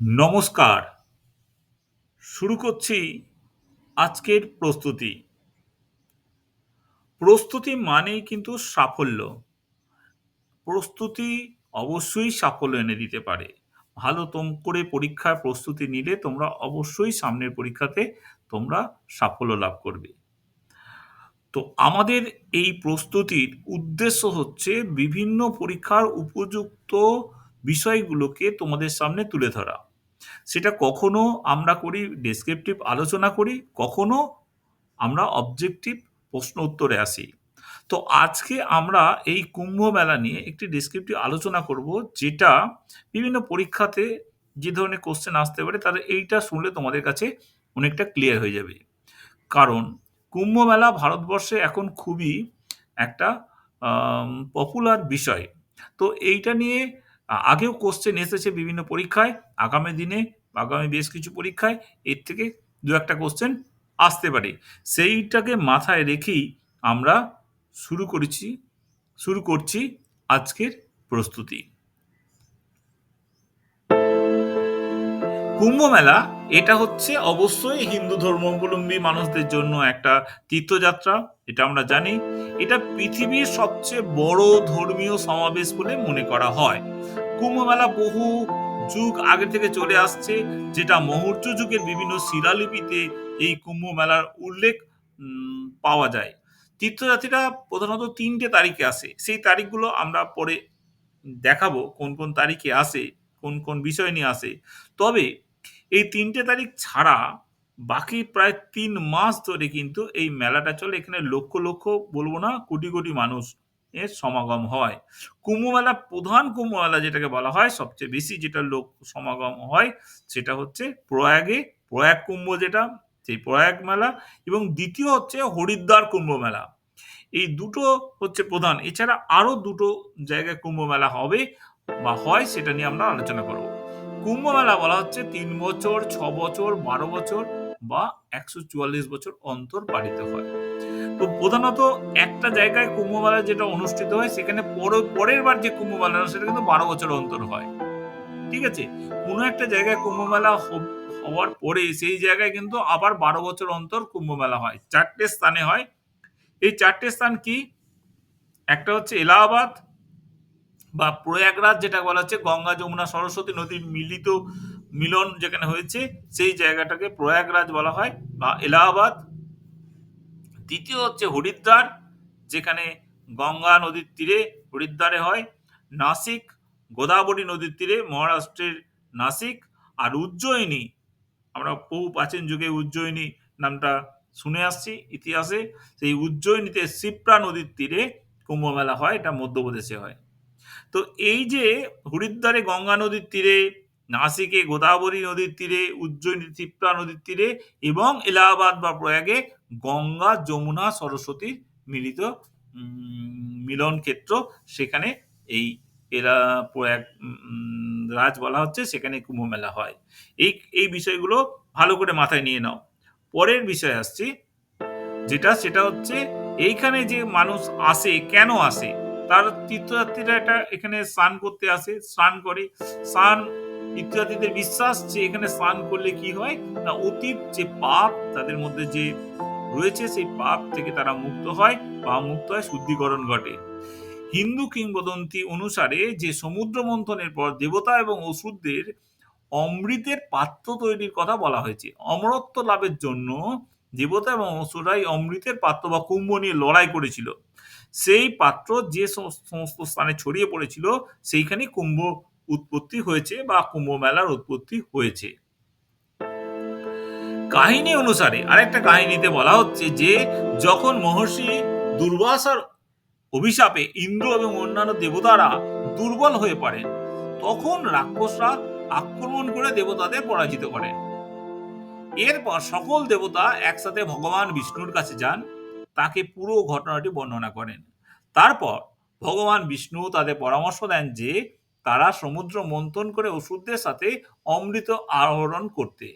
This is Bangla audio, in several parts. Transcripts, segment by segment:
নমস্কার। শুরু করছি আজকের প্রস্তুতি। প্রস্তুতি মানেই কিন্তু সাফল্য। প্রস্তুতি অবশ্যই সাফল্য এনে দিতে পারে। ভালো তোম করে পরীক্ষার প্রস্তুতি নিলে তোমরা অবশ্যই সামনের পরীক্ষাতে তোমরা সাফল্য লাভ করবে। তো আমাদের এই প্রস্তুতির উদ্দেশ্য হচ্ছে বিভিন্ন পরীক্ষার উপযুক্ত বিষয়গুলোকে তোমাদের সামনে তুলে ধরা। সেটা কখনো আমরা করি ডেসক্রিপটিভ আলোচনা করি, কখনো আমরা অবজেক্টিভ প্রশ্ন উত্তরে আসি। তো আজকে আমরা এই কুম্ভ মেলা নিয়ে একটি ডেসক্রিপটিভ আলোচনা করব, যেটা বিভিন্ন পরীক্ষাতে যে ধরনের কোশ্চেন আসতে পারে তাহলে এইটা শুনলে তোমাদের কাছে অনেকটা ক্লিয়ার হয়ে যাবে। কারণ কুম্ভ মেলা ভারতবর্ষে এখন খুবই একটা পপুলার বিষয়। তো এইটা নিয়ে আগেও কোশ্চেন এসেছে বিভিন্ন পরীক্ষায়, আগামী দিনে, আগামী বেশ কিছু পরীক্ষায়, এর থেকে দু একটা কোশ্চেন আসতে পারে। সেইটাকে মাথায় রেখেই আমরা শুরু করেছি, শুরু করছি আজকের প্রস্তুতি। কুম্ভ মেলা এটা হচ্ছে অবশ্যই হিন্দু ধর্মাবলম্বী মানুষদের জন্য একটা তীর্থযাত্রা, এটা আমরা জানি। এটা পৃথিবীর সবচেয়ে বড় ধর্মীয় সমাবেশ বলে মনে করা হয়। কুম্ভ মেলা বহু যুগ আগে থেকে চলে আসছে, যেটা মৌর্য যুগের বিভিন্ন শিলালিপিতে এই কুম্ভ মেলার উল্লেখ পাওয়া যায়। তীর্থযাত্রীরা প্রধানত তিনটে তারিখে আসে। সেই তারিখগুলো আমরা পরে দেখাবো, কোন কোন তারিখে আসে, কোন কোন বিষয় নিয়ে আসে। তবে এই তিনটে তারিখ ছাড়া বাকি প্রায় তিন মাস ধরে কিন্তু এই মেলাটা চলে। এখানে লক্ষ লক্ষ বলব না, কোটি কোটি মানুষ এর সমাগম হয়। কুম্ভ মেলা, প্রধান কুম্ভ মেলা যেটাকে বলা হয়, সবচেয়ে বেশি যেটা লোক সমাগম হয়, সেটা হচ্ছে প্রয়াগে। প্রয়াগ কুম্ভ যেটা, সেই প্রয়াগ মেলা। এবং দ্বিতীয় হচ্ছে হরিদ্বার কুম্ভ মেলা। এই দুটো হচ্ছে প্রধান। এছাড়া আরও দুটো জায়গায় কুম্ভ মেলা হবে বা হয়, সেটা নিয়ে আমরা আলোচনা করব। কুম্ভ মেলা বলা হচ্ছে তিন বছর, ছ বছর, বারো বছর বা একশো চুয়াল্লিশ বছর অন্তর পালিত হয়। তো প্রধানত একটা জায়গায় কুম্ভ মেলা যেটা অনুষ্ঠিত হয়, সেখানে পর- পরের বার যে কুম্ভ মেলা সেটা কিন্তু বারো বছর অন্তর হয়। ঠিক আছে? কোনো একটা জায়গায় কুম্ভ মেলা হওয়ার পরে সেই জায়গায় কিন্তু আবার বারো বছর অন্তর কুম্ভ মেলা হয়। চারটে স্থানে হয়। এই চারটে স্থান কি? একটা হচ্ছে এলাহাবাদ বা প্রয়াগরাজ যেটা বলা হচ্ছে, গঙ্গা, যমুনা, সরস্বতী নদীর মিলিত মিলন যেখানে হয়েছে, সেই জায়গাটাকে প্রয়াগরাজ বলা হয় বা এলাহাবাদ। দ্বিতীয় হচ্ছে হরিদ্বার, যেখানে গঙ্গা নদীর তীরে হরিদ্বারে হয়। নাসিক, গোদাবরী নদীর তীরে মহারাষ্ট্রের নাসিক আর উজ্জয়িনী, আমরা বহু প্রাচীন যুগে উজ্জয়িনী নামটা শুনে আসছি ইতিহাসে। সেই উজ্জয়িনীতে শিপ্রা নদীর তীরে কুম্ভ মেলা হয়, এটা মধ্যপ্রদেশে হয়। তো এই যে হরিদ্বারে গঙ্গা নদীর তীরে, নাসিকে গোদাবরী নদীর তীরে, উজ্জয়িনী তিপ্রা নদীর তীরে এবং এলাহাবাদ বা প্রয়াগে গঙ্গা, যমুনা, সরস্বতীর মিলিত মিলন ক্ষেত্র। সেখানে এই এরা প্রয়াগ রাজ বলা হচ্ছে, সেখানে কুম্ভ মেলা হয়। এই এই বিষয়গুলো ভালো করে মাথায় নিয়ে নাও। পরের বিষয় আসছি, যেটা সেটা হচ্ছে, এইখানে যে মানুষ আসে, কেন আসে? তার তীর্থযাত্রীরা এটা এখানে স্নান করতে আসে, স্নান করে। স্নান, তীর্থযাত্রীদের বিশ্বাস যে এখানে স্নান করলে কি হয়? না, অতীত যে পাপ তাদের মধ্যে যে রয়েছে, সেই পাপ থেকে তারা মুক্ত হয় বা মুক্ত হয়, শুদ্ধিকরণ ঘটে। হিন্দু কিংবদন্তি অনুসারে যে সমুদ্র মন্থনের পর দেবতা এবং অসুরদের অমৃতের পাত্র তৈরির কথা বলা হয়েছে। অমরত্ব লাভের জন্য দেবতা এবং অসুরাই অমৃতের পাত্র বা কুম্ভ নিয়ে লড়াই করেছিল। সেই পাত্র যে সমস্ত স্থানে ছড়িয়ে পড়েছিল সেইখানে কুম্ভ উৎপত্তি হয়েছে বা কুম্ভ মেলার উৎপত্তি হয়েছে। কাহিনী অনুসারে আরেকটা কাহিনীতে বলা হচ্ছে যে, যখন মহর্ষি দুর্বাসার অভিশাপে ইন্দ্র এবং অন্যান্য দেবতারা দুর্বল হয়ে পড়েন, তখন রাক্ষসরা আক্রমণ করে দেবতাদের পরাজিত করেন এরপর সকল দেবতা একসাথে ভগবান বিষ্ণুর কাছে যান তাকে পুরো ঘটনাটি বর্ণনা করেন। তারপর ভগবান বিষ্ণু তাদের পরামর্শ দেন যে, তারা সমুদ্র মন্থন করে ওষুধদের সাথে অমৃত আহরণ করতে।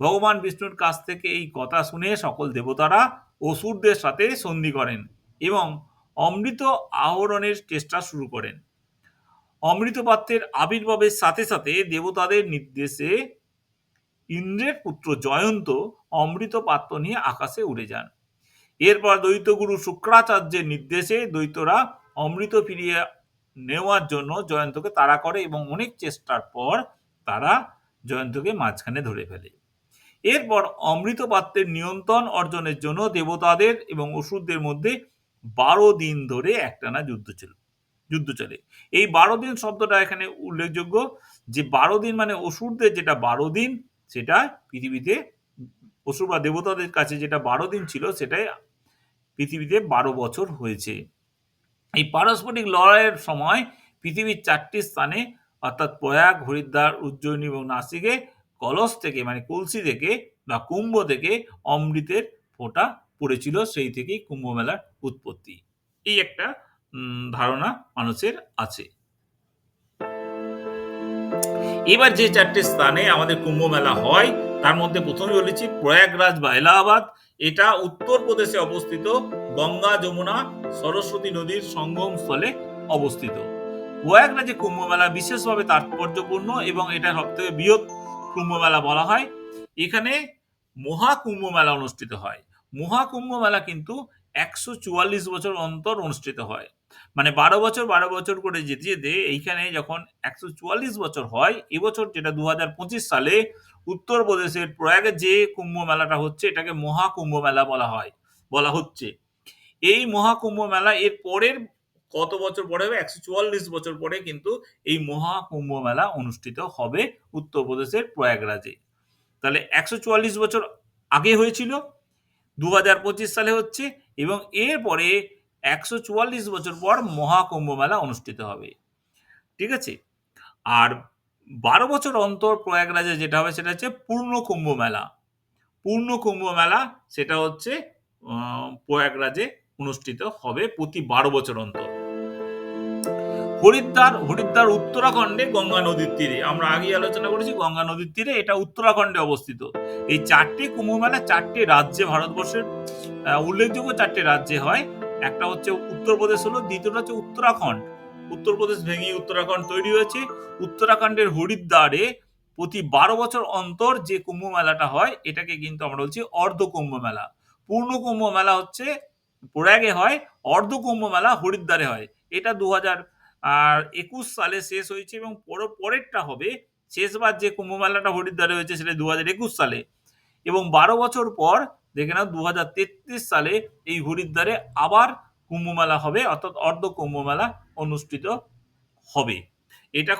ভগবান বিষ্ণুর কাছ থেকে এই কথা শুনে সকল দেবতারা অসুরদের সাথে সন্ধি করেন এবং অমৃত আহরণের চেষ্টা শুরু করেন। অমৃতপাত্রের আবির্ভাবের সাথে সাথে দেবতাদের নির্দেশে ইন্দ্রের পুত্র জয়ন্ত অমৃত পাত্র নিয়ে আকাশে উড়ে যান। এরপর দ্বৈতগুরু শুক্রাচার্যের নির্দেশে দ্বৈতরা অমৃত ফিরিয়ে নেওয়ার জন্য জয়ন্তকে তাড়া করে এবং অনেক চেষ্টার পর তারা জয়ন্তকে মাঝখানে ধরে ফেলে। এরপর অমৃত পাত্রের নিয়ন্ত্রণ অর্জনের জন্য দেবতাদের এবং অসুরদের মধ্যে বারো দিন ধরে একটানা যুদ্ধ ছিল, যুদ্ধ চলে। এই বারো দিন শব্দটা এখানে উল্লেখযোগ্য যে বারো দিন মানে অসুরদের যেটা বারো দিন, সেটা পৃথিবীতে অসুর বা দেবতাদের কাছে যেটা বারো দিন ছিল, সেটাই পৃথিবীতে বারো বছর হয়েছে। এই পারস্পরিক লড়াইয়ের সময় পৃথিবীর চারটি স্থানে, অর্থাৎ প্রয়াগ, হরিদ্বার, উজ্জয়িনী এবং নাসিকে কলস থেকে মানে কলসি থেকে বা কুম্ভ থেকে অমৃতের ফোঁটা পড়েছিল, সেই থেকেই কুম্ভ মেলার উৎপত্তি। এই একটা ধারণা মানুষের আছে। এবার যে চারটে স্থানে আমাদের কুম্ভ মেলা হয় তার মধ্যে প্রথমে বলেছি প্রয়াগরাজ বা এলাহাবাদ। এটা উত্তরপ্রদেশে অবস্থিত, গঙ্গা, যমুনা, সরস্বতী নদীর সঙ্গম স্থলে অবস্থিত। প্রয়াগরাজে কুম্ভ মেলা বিশেষভাবে তাৎপর্যপূর্ণ এবং এটা সবথেকে বৃহৎ কুম্ভ মেলা বলা হয়। এখানে মহাকুম্ভ মেলা অনুষ্ঠিত হয়। মহাকুম্ভ মেলা কিন্তু একশো চুয়াল্লিশ বছর অন্তর অনুষ্ঠিত হয়। মানে বারো বছর বারো বছর করে যেতে যেতে এইখানে যখন একশো চুয়াল্লিশ বছর হয় এবছর যেটা দু হাজার পঁচিশ সালে উত্তরপ্রদেশের প্রয়াগে যে কুম্ভ মেলাটা হচ্ছে, এটাকে মহাকুম্ভ মেলা বলা হয়, বলা হচ্ছে। এই মহাকুম্ভ মেলা এর পরের কত বছর পরে হবে? একশো চুয়াল্লিশ বছর পরে কিন্তু এই মহাকুম্ভ মেলা অনুষ্ঠিত হবে উত্তরপ্রদেশের প্রয়াগরাজে। তাহলে একশো চুয়াল্লিশ বছর আগে হয়েছিল দু হাজার পঁচিশ সালে হচ্ছে, এবং এরপরে একশো চুয়াল্লিশ বছর পর মহাকুম্ভ মেলা অনুষ্ঠিত হবে। ঠিক আছে? আর বারো বছর অন্তর প্রয়াগরাজে যেটা হবে সেটা হচ্ছে পূর্ণ কুম্ভ মেলা। পূর্ণ কুম্ভ মেলা সেটা হচ্ছে প্রয়াগরাজে অনুষ্ঠিত হবে প্রতি বারো বছর অন্তর। হরিদ্বার হরিদ্বার উত্তরাখণ্ডে গঙ্গা নদীর তীরে। আমরা আগেই আলোচনা করেছি গঙ্গা নদীর তীরে, এটা উত্তরাখণ্ডে অবস্থিত। এই চারটি কুম্ভ মেলা চারটি রাজ্যে, ভারতবর্ষের উল্লেখযোগ্য চারটি রাজ্যে হয়। একটা হচ্ছে উত্তরপ্রদেশ হলো, দ্বিতীয়টা হচ্ছে উত্তরাখণ্ড। উত্তরপ্রদেশ ভেঙে উত্তরাখণ্ড তৈরি হয়েছে। উত্তরাখণ্ডের হরিদ্বারে প্রতি বারো বছর অন্তর যে কুম্ভ মেলাটা হয়, এটাকে কিন্তু আমরা বলছি অর্ধ কুম্ভ মেলা। পূর্ণ কুম্ভ মেলা হচ্ছে, প্রয়াগে হয়, অর্ধ কুম্ভ মেলা হরিদ্বারে হয়। এটা দু হাজার আর একুশ সালে শেষ হয়েছে এবং পর- পরেরটা হবে, শেষবার যে কুম্ভ মেলাটা হরিদ্বারে হয়েছে সেটা দু হাজার একুশ সালে। এবং বারো বছর পর দেখে নাও দু হাজার তেত্রিশ সালে এই হরিদ্বারে আবার কুম্ভ মেলা হবে, অর্থাৎ অর্ধ কুম্ভ মেলা অনুষ্ঠিত হবে। এটা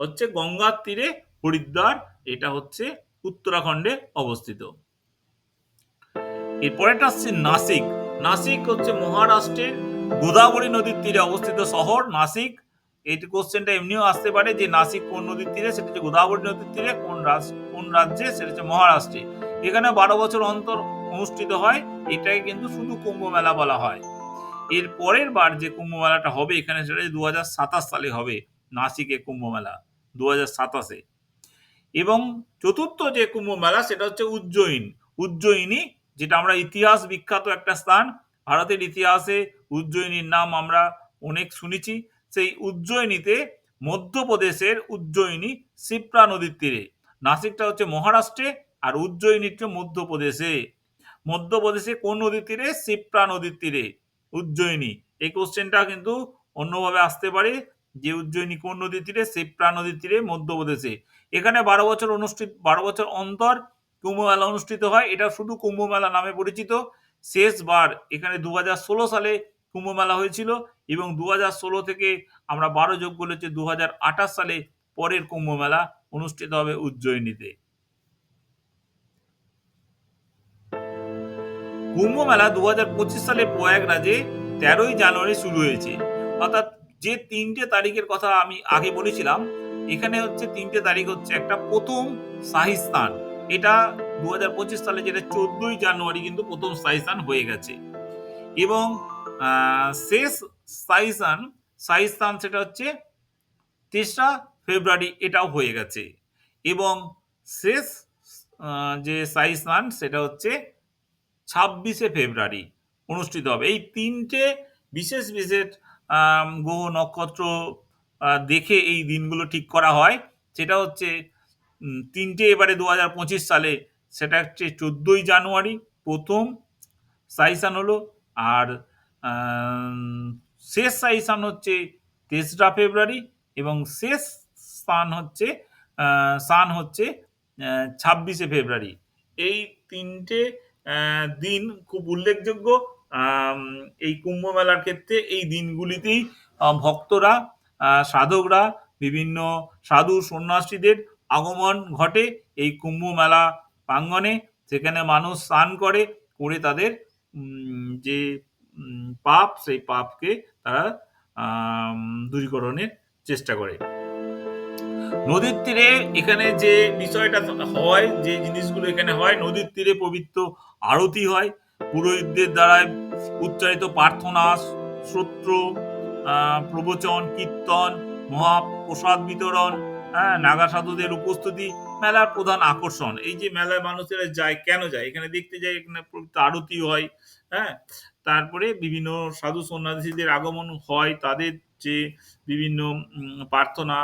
হচ্ছে গঙ্গার তীরে হরিদ্বার এটা হচ্ছে উত্তরাখণ্ডে অবস্থিত। এরপরেটা আসছে নাসিক। নাসিক হচ্ছে মহারাষ্ট্রের গোদাবরী নদীর তীরে অবস্থিত শহর, নাসিক। এই কোশ্চেনটা এমনিও আসতে পারে যে নাসিক কোন নদীর তীরে, সেটা হচ্ছে গোদাবরী নদীর তীরে, কোন রাজ, কোন রাজ্যে, সেটা হচ্ছে মহারাষ্ট্রে। এখানে বারো বছর অন্তর অনুষ্ঠিত হয়, এটাকে কিন্তু শুধু কুম্ভ মেলা বলা হয়। এর পরের বার যে কুম্ভ মেলাটা হবে, এখানে সেটা দু হাজার সাতাশ সালে হবে, নাসিকে কুম্ভ মেলা দু হাজার সাতাশে। এবং চতুর্থ যে কুম্ভ মেলা, সেটা হচ্ছে উজ্জয়িন। উজ্জয়িনী, যেটা আমরা ইতিহাস বিখ্যাত একটা স্থান, ভারতের ইতিহাসে উজ্জয়িনীর নাম আমরা অনেক শুনেছি। সেই উজ্জয়িনীতে মধ্যপ্রদেশের উজ্জয়িনী শিপ্রা নদীর তীরে। নাসিকটা হচ্ছে মহারাষ্ট্রে, আর উজ্জয়িনীটা মধ্যপ্রদেশে। মধ্যপ্রদেশে কোন নদীর তীরে? সিপ্রা নদীর তীরে। উজ্জয়িনী। এই কোশ্চেনটা কিন্তু অন্যভাবে আসতে পারে যে উজ্জয়িনী কোন নদীর তীরে? সিপ্রা নদীর তীরে মধ্যপ্রদেশে। এখানে বারো বছর অনুষ্ঠিত, বারো বছর অন্তর কুম্ভ মেলা অনুষ্ঠিত হয়। এটা শুধু কুম্ভ মেলা নামে পরিচিত। শেষবার এখানে দু সালে কুম্ভ মেলা হয়েছিল এবং দু থেকে আমরা বারো যোগ করলে হচ্ছে দু সালে পরের কুম্ভ মেলা অনুষ্ঠিত হবে উজ্জয়িনীতে। কুম্ভ মেলা দু হাজার পঁচিশ সালে প্রয়াগরাজে তেরোই জানুয়ারি শুরু হয়েছে। অর্থাৎ যে তিনটে তারিখের কথা আমি আগে বলেছিলাম, এখানে হচ্ছে তিনটে তারিখ হচ্ছে একটা প্রথম শাহী স্থান। এটা দু হাজার পঁচিশ সালে যেটা চোদ্দই জানুয়ারি কিন্তু প্রথম স্থান হয়ে গেছে। এবং শেষ শাহী স্থান সেটা হচ্ছে তেসরা ফেব্রুয়ারি এটাও হয়ে গেছে। এবং শেষ যে স্নান সেটা হচ্ছে ছাব্বিশে ফেব্রুয়ারি অনুষ্ঠিত হবে। এই তিনটে বিশেষ বিশেষ গ্রহ, নক্ষত্র দেখে এই দিনগুলো ঠিক করা হয়। সেটা হচ্ছে তিনটে এবারে দু হাজার পঁচিশ সালে, সেটা হচ্ছে চোদ্দোই জানুয়ারি, প্রথম সাইসান হলো, আর শেষ সাইসান হচ্ছে তেসরা ফেব্রুয়ারি, এবং শেষ স্থান হচ্ছে সান হচ্ছে ছাব্বিশে ফেব্রুয়ারি। এই তিনটে দিন খুব উল্লেখযোগ্য। এই কুম্ভ মেলার ক্ষেত্রে এই দিনগুলিতেই ভক্তরা সাধকরা, বিভিন্ন সাধু সন্ন্যাসীদের আগমন ঘটে এই কুম্ভ মেলা প্রাঙ্গণে সেখানে মানুষ স্নান করে করে তাদের যে পাপ, সেই পাপকে তারা দূরীকরণের চেষ্টা করে। নদীর তীরে এখানে যে বিষয়টা হয়, যে জিনিসগুলো এখানে হয়, নদীর তীরে পবিত্র আরতি হয়। পুরোহিতদের দ্বারা উচ্চারিত প্রার্থনা সূত্র প্রবচন, কীর্তন, মহাপ্রসাদ বিতরণ হ্যাঁ নাগা সাধুদের উপস্থিতি, মেলার প্রধান আকর্ষণ। এই যে মেলায় মানুষেরা যায়, কেন যায়? এখানে দেখতে যায় এখানে আরতি হয় হ্যাঁ। তারপরে বিভিন্ন সাধু সন্ন্যাসীদের আগমন হয়, তাদের যে বিভিন্ন প্রার্থনা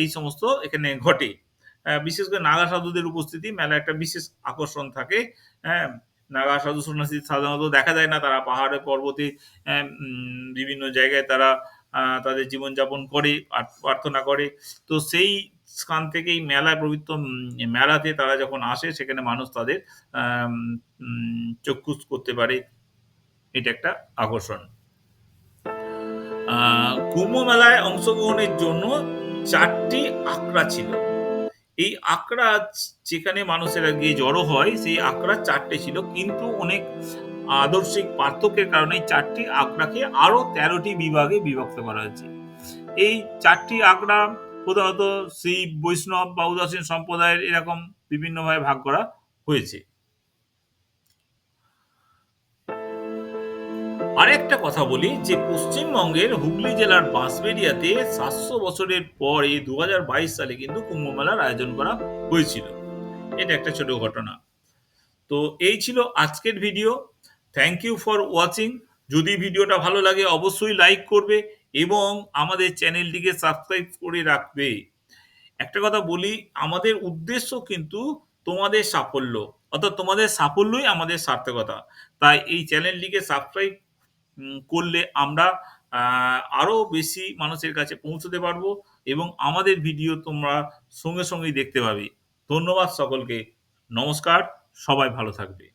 এই সমস্ত এখানে ঘটে। বিশেষ করে নাগা সাধুদের উপস্থিতি মেলা একটা বিশেষ আকর্ষণ থাকে। হ্যাঁ নাগা সাধু সন্ন্যাসী সাধারণত দেখা যায় না তারা পাহাড়ে পর্বতে বিভিন্ন জায়গায় তারা তাদের জীবনযাপন করে প্রার্থনা করে। তো সেই স্থান থেকেই মেলায় উম, মেলাতে তারা যখন আসে সেখানে মানুষ তাদের চক্ষুষ করতে পারে। এটা একটা আকর্ষণ। কুম্ভ মেলায় অংশগ্রহণের জন্য চারটি আকড়া ছিল। এই আকড়া যেখানে মানুষেরা গিয়ে জড়ো হয়, সেই আকড়া চারটে ছিল। কিন্তু অনেক আদর্শিক পার্থক্যের কারণে চারটি আকড়াকে আরও তেরোটি বিভাগে বিভক্ত করা হয়েছে। এই চারটি আকড়া প্রধানত শিব বৈষ্ণব বা উদাসীন সম্প্রদায়ের এরকম বিভিন্নভাবে ভাগ করা হয়েছে। আরেকটা কথা বলি যে পশ্চিমবঙ্গের হুগলি জেলার বাঁশবেড়িয়াতে সাতশো বছরের পরে দুহাজার বাইশ সালে কিন্তু কুম্ভ মেলার আয়োজন করা হয়েছিল। এটা একটা ছোট ঘটনা। তো এই ছিল আজকের video. Thank you for watching যদি ভিডিওটা ভালো লাগে, অবশ্যই লাইক করবে এবং আমাদের চ্যানেলটিকে সাবস্ক্রাইব করে রাখবে। একটা কথা বলি, আমাদের উদ্দেশ্য কিন্তু তোমাদের সাফল্য, অর্থাৎ তোমাদের সাফল্যই আমাদের সার্থকতা। তাই এই চ্যানেলটিকে সাবস্ক্রাইব করলে আমরা আরও আরও বেশি মানুষের কাছে পৌঁছতে পারব এবং আমাদের ভিডিও তোমরা সঙ্গে সঙ্গেই দেখতে পাবে। ধন্যবাদ সকলকে। নমস্কার। সবাই ভালো থাকবে।